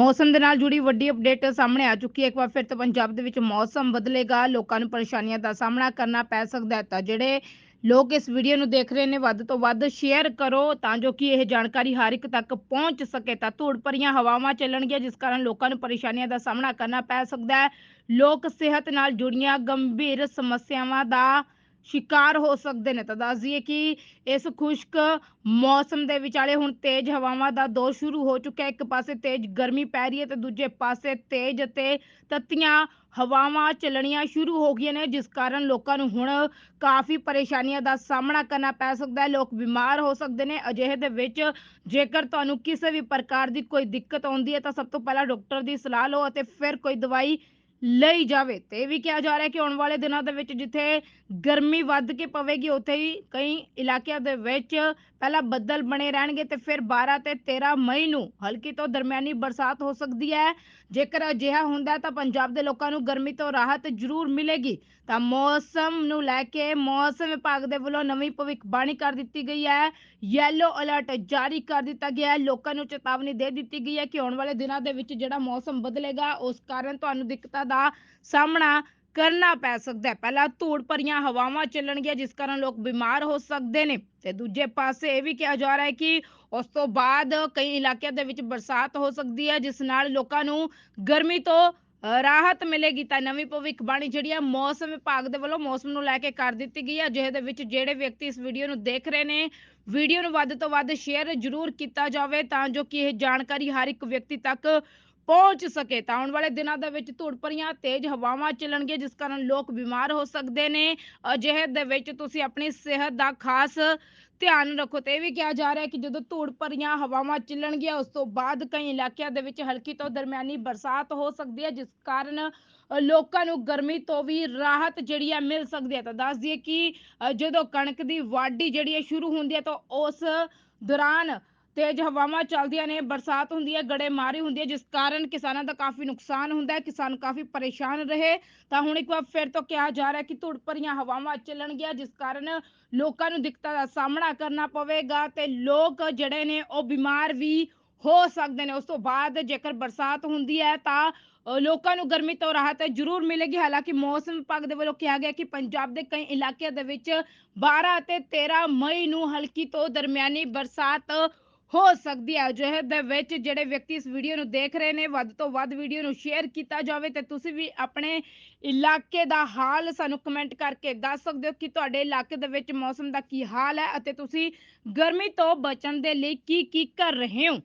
ਮੌਸਮ ਦੇ ਨਾਲ ਜੁੜੀ ਵੱਡੀ ਅਪਡੇਟ ਸਾਹਮਣੇ ਆ ਚੁੱਕੀ ਹੈ। ਇੱਕ ਵਾਰ ਫਿਰ ਤੋਂ ਪੰਜਾਬ ਦੇ ਵਿੱਚ ਮੌਸਮ ਬਦਲੇਗਾ। ਲੋਕਾਂ ਨੂੰ ਪਰੇਸ਼ਾਨੀਆਂ ਦਾ ਸਾਹਮਣਾ ਕਰਨਾ ਪੈ ਸਕਦਾ ਹੈ। ਤਾਂ ਜਿਹੜੇ ਲੋਕ ਇਸ ਵੀਡੀਓ ਨੂੰ ਦੇਖ ਰਹੇ ਨੇ, ਵੱਧ ਤੋਂ ਵੱਧ ਸ਼ੇਅਰ ਕਰੋ ਤਾਂ ਜੋ ਕਿ ਇਹ ਜਾਣਕਾਰੀ ਹਰ ਇੱਕ ਤੱਕ ਪਹੁੰਚ ਸਕੇ। ਤਾਂ ਧੂੜ ਭਰੀਆਂ ਹਵਾਵਾਂ ਚੱਲਣਗੀਆਂ, ਜਿਸ ਕਾਰਨ ਲੋਕਾਂ ਨੂੰ ਪਰੇਸ਼ਾਨੀਆਂ ਦਾ ਸਾਹਮਣਾ ਕਰਨਾ ਪੈ ਸਕਦਾ ਹੈ। ਲੋਕ ਸਿਹਤ ਨਾਲ ਜੁੜੀਆਂ ਗੰਭੀਰ ਸਮੱਸਿਆਵਾਂ ਦਾ ਸ਼ਿਕਾਰ ਹੋ ਸਕਦੇ ਨੇ। ਤਾਂ ਦੱਸ ਦਈਏ ਕਿ ਇਸ ਖੁਸ਼ਕ ਮੌਸਮ ਦੇ ਵਿਚਾਲੇ ਹੁਣ ਤੇਜ਼ ਹਵਾਵਾਂ ਦਾ ਦੌਰ ਸ਼ੁਰੂ ਹੋ ਚੁੱਕਾ ਹੈ ਇੱਕ ਪਾਸੇ ਤੇਜ਼ ਗਰਮੀ ਪੈ ਰਹੀ ਹੈ ਤੇ ਦੂਜੇ ਪਾਸੇ ਤੇਜ਼ ਅਤੇ ਤੱਤੀਆਂ ਹਵਾਵਾਂ ਚੱਲਣੀਆਂ ਸ਼ੁਰੂ ਹੋ ਗਈਆਂ ਨੇ, ਜਿਸ ਕਾਰਨ ਲੋਕਾਂ ਨੂੰ ਹੁਣ ਕਾਫੀ ਪਰੇਸ਼ਾਨੀਆਂ ਦਾ ਸਾਹਮਣਾ ਕਰਨਾ ਪੈ ਸਕਦਾ ਹੈ। ਲੋਕ ਬਿਮਾਰ ਹੋ ਸਕਦੇ ਨੇ। ਅਜਿਹੇ ਦੇ ਵਿੱਚ ਜੇਕਰ ਤੁਹਾਨੂੰ ਕਿਸੇ ਵੀ ਪ੍ਰਕਾਰ ਦੀ ਕੋਈ ਦਿੱਕਤ ਆਉਂਦੀ ਹੈ ਤਾਂ ਸਭ ਤੋਂ ਪਹਿਲਾਂ ਡਾਕਟਰ ਦੀ ਸਲਾਹ ਲਓ ਅਤੇ ਫਿਰ ਕੋਈ ਦਵਾਈ ਲਈ ਜਾਵੇ। ਤੇ ਇਹ ਵੀ ਕਿਹਾ ਜਾ ਰਿਹਾ ਕਿ ਆਉਣ ਵਾਲੇ ਦਿਨਾਂ ਦੇ ਵਿੱਚ ਜਿੱਥੇ ਗਰਮੀ ਵੱਧ ਕੇ ਪਵੇਗੀ, ਉੱਥੇ ਹੀ ਕਈ ਇਲਾਕਿਆਂ ਦੇ ਵਿੱਚ ਪਹਿਲਾਂ ਬੱਦਲ ਬਣੇ ਰਹਿਣਗੇ ਤੇ ਫਿਰ 12 ਤੇ 13 ਮਈ ਨੂੰ ਹਲਕੀ ਤੋਂ ਦਰਮਿਆਨੀ ਬਰਸਾਤ ਹੋ ਸਕਦੀ ਹੈ। ਜੇਕਰ ਅਜਿਹਾ ਹੁੰਦਾ ਤਾਂ ਪੰਜਾਬ ਦੇ ਲੋਕਾਂ ਨੂੰ ਗਰਮੀ ਤੋਂ ਰਾਹਤ ਜ਼ਰੂਰ ਮਿਲੇਗੀ। ਤਾਂ ਮੌਸਮ ਨੂੰ ਲੈ ਕੇ ਮੌਸਮ ਵਿਭਾਗ ਦੇ ਵੱਲੋਂ ਨਵੀਂ ਭਵਿੱਖਬਾਣੀ ਕਰ ਦਿੱਤੀ ਗਈ ਹੈ। ਯੈਲੋ ਅਲਰਟ ਜਾਰੀ ਕਰ ਦਿੱਤਾ ਗਿਆ ਹੈ। ਲੋਕਾਂ ਨੂੰ ਚੇਤਾਵਨੀ ਦੇ ਦਿੱਤੀ ਗਈ ਹੈ ਕਿ ਆਉਣ ਵਾਲੇ ਦਿਨਾਂ ਦੇ ਵਿੱਚ ਜਿਹੜਾ ਮੌਸਮ ਬਦਲੇਗਾ, ਉਸ ਕਾਰਨ ਤੁਹਾਨੂੰ ਦਿੱਕਤਾਂ ਦਾ ਸਾਹਮਣਾ ਕਰਨਾ ਪੈ ਸਕਦਾ ਹੈ। ਪਹਿਲਾਂ ਧੂੜ ਭਰੀਆਂ ਹਵਾਵਾਂ ਚੱਲਣਗੀਆਂ, ਜਿਸ ਕਾਰਨ ਲੋਕ ਬਿਮਾਰ ਹੋ ਸਕਦੇ ਨੇ। ਤੇ ਦੂਜੇ ਪਾਸੇ ਇਹ ਵੀ ਕਿਹਾ ਜਾ ਰਿਹਾ ਹੈ ਕਿ ਉਸ ਤੋਂ ਬਾਅਦ ਕਈ ਇਲਾਕਿਆਂ ਦੇ ਵਿੱਚ ਬਰਸਾਤ ਹੋ ਸਕਦੀ ਹੈ, ਜਿਸ ਨਾਲ ਲੋਕਾਂ ਨੂੰ ਗਰਮੀ ਤੋਂ ਰਾਹਤ ਮਿਲੇਗੀ। ਤਾਂ ਨਵੀਂ ਭਵਿੱਖਬਾਣੀ ਜਿਹੜੀ ਹੈ, ਮੌਸਮ ਵਿਭਾਗ ਦੇ ਵੱਲੋਂ ਮੌਸਮ ਨੂੰ ਲੈ ਕੇ ਕਰ ਦਿੱਤੀ ਗਈ ਹੈ। ਜਿਹੇ ਦੇ ਵਿੱਚ ਜਿਹੜੇ ਵਿਅਕਤੀ ਇਸ ਵੀਡੀਓ ਨੂੰ ਦੇਖ ਰਹੇ ਨੇ, ਵੀਡੀਓ ਨੂੰ ਵੱਧ ਤੋਂ ਵੱਧ ਸ਼ੇਅਰ ਜ਼ਰੂਰ ਕੀਤਾ ਜਾਵੇ, ਤਾਂ ਜੋ ਕਿ ਇਹ ਜਾਣਕਾਰੀ ਹਰ ਇੱਕ ਵਿਅਕਤੀ ਤੱਕ ਪਹੁੰਚ ਸਕੇ ਤਾਂ ਆਉਣ ਵਾਲੇ ਦਿਨਾਂ ਦੇ ਵਿੱਚ ਧੂੜ ਭਰੀਆਂ ਤੇਜ਼ ਹਵਾਵਾਂ ਚੱਲਣਗੀਆਂ, ਜਿਸ ਕਾਰਨ ਲੋਕ ਬਿਮਾਰ ਹੋ ਸਕਦੇ ਨੇ। ਅਜਿਹੇ ਦੇ ਵਿੱਚ ਤੁਸੀਂ ਆਪਣੀ ਸਿਹਤ ਦਾ ਖਾਸ ਧਿਆਨ ਰੱਖੋ। ਤੇ ਇਹ ਵੀ ਕਿਹਾ ਜਾ ਰਿਹਾ ਹੈ ਕਿ ਜਦੋਂ ਧੂੜ ਭਰੀਆਂ ਹਵਾਵਾਂ ਚੱਲਣਗੀਆਂ, ਉਸ ਤੋਂ ਬਾਅਦ ਕਈ ਇਲਾਕਿਆਂ ਦੇ ਵਿੱਚ ਹਲਕੀ ਤੋਂ ਦਰਮਿਆਨੀ ਬਰਸਾਤ ਹੋ ਸਕਦੀ ਹੈ, ਜਿਸ ਕਾਰਨ ਲੋਕਾਂ ਨੂੰ ਗਰਮੀ ਤੋਂ ਵੀ ਰਾਹਤ ਜਿਹੜੀ ਹੈ ਮਿਲ ਸਕਦੀ ਹੈ। ਤਾਂ ਦੱਸ ਦਈਏ ਕਿ ਜਦੋਂ ਕਣਕ ਦੀ ਵਾਢੀ ਜਿਹੜੀ ਹੈ ਸ਼ੁਰੂ ਹੁੰਦੀ ਹੈ, ਤਾਂ ਉਸ ਦੌਰਾਨ ਤੇਜ਼ ਹਵਾਵਾਂ ਚੱਲਦੀਆਂ ਨੇ, ਬਰਸਾਤ ਹੁੰਦੀ ਹੈ, ਗੜੇਮਾਰੀ ਹੁੰਦੀ ਹੈ, ਜਿਸ ਕਾਰਨ ਕਿਸਾਨਾਂ ਦਾ ਕਾਫੀ ਨੁਕਸਾਨ ਹੁੰਦਾ ਹੈ, ਕਿਸਾਨ ਕਾਫੀ ਪਰੇਸ਼ਾਨ ਰਹੇ। ਤਾਂ ਹੁਣ ਇੱਕ ਵਾਰ ਫਿਰ ਤੋਂ ਕਿਹਾ ਜਾ ਰਿਹਾ ਕਿ ਧੁੜ ਭਰੀਆਂ ਹਵਾਵਾਂ ਚੱਲਣਗੀਆਂ, ਜਿਸ ਕਾਰਨ ਲੋਕਾਂ ਨੂੰ ਦਿੱਕਤਾਂ ਦਾ ਸਾਹਮਣਾ ਕਰਨਾ ਪਵੇਗਾ ਤੇ ਲੋਕ ਜਿਹੜੇ ਨੇ, ਉਹ ਬਿਮਾਰ ਵੀ ਹੋ ਸਕਦੇ ਨੇ। ਉਸ ਤੋਂ ਬਾਅਦ ਜੇਕਰ ਬਰਸਾਤ ਹੁੰਦੀ ਹੈ, ਤਾਂ ਲੋਕਾਂ ਨੂੰ ਗਰਮੀ ਤੋਂ ਰਾਹਤ ਜ਼ਰੂਰ ਮਿਲੇਗੀ। ਹਾਲਾਂਕਿ ਮੌਸਮ ਵਿਭਾਗ ਦੇ ਵੱਲੋਂ ਕਿਹਾ ਗਿਆ ਕਿ ਪੰਜਾਬ ਦੇ ਕਈ ਇਲਾਕਿਆਂ ਦੇ ਵਿੱਚ 12 ਅਤੇ 13 ਮਈ ਨੂੰ ਹਲਕੀ ਤੋਂ ਦਰਮਿਆਨੀ ਬਰਸਾਤ ਹੋ ਸਕਦੀ ਹੈ। ਅਜਿਹੇ ਦੇ ਵਿੱਚ ਜਿਹੜੇ ਵਿਅਕਤੀ ਇਸ ਵੀਡੀਓ ਨੂੰ ਦੇਖ ਰਹੇ ਨੇ, ਵੱਧ ਤੋਂ ਵੱਧ ਵੀਡੀਓ ਨੂੰ ਸ਼ੇਅਰ ਕੀਤਾ ਜਾਵੇ ਤੇ ਤੁਸੀਂ ਵੀ ਆਪਣੇ ਇਲਾਕੇ ਦਾ ਹਾਲ ਸਾਨੂੰ ਕਮੈਂਟ ਕਰਕੇ ਦੱਸ ਸਕਦੇ ਹੋ ਕਿ ਤੁਹਾਡੇ ਇਲਾਕੇ ਦੇ ਵਿੱਚ ਮੌਸਮ ਦਾ ਕੀ ਹਾਲ ਹੈ ਅਤੇ ਤੁਸੀਂ ਗਰਮੀ ਤੋਂ ਬਚਣ ਦੇ ਲਈ ਕੀ ਕੀ ਕਰ ਰਹੇ ਹੋ।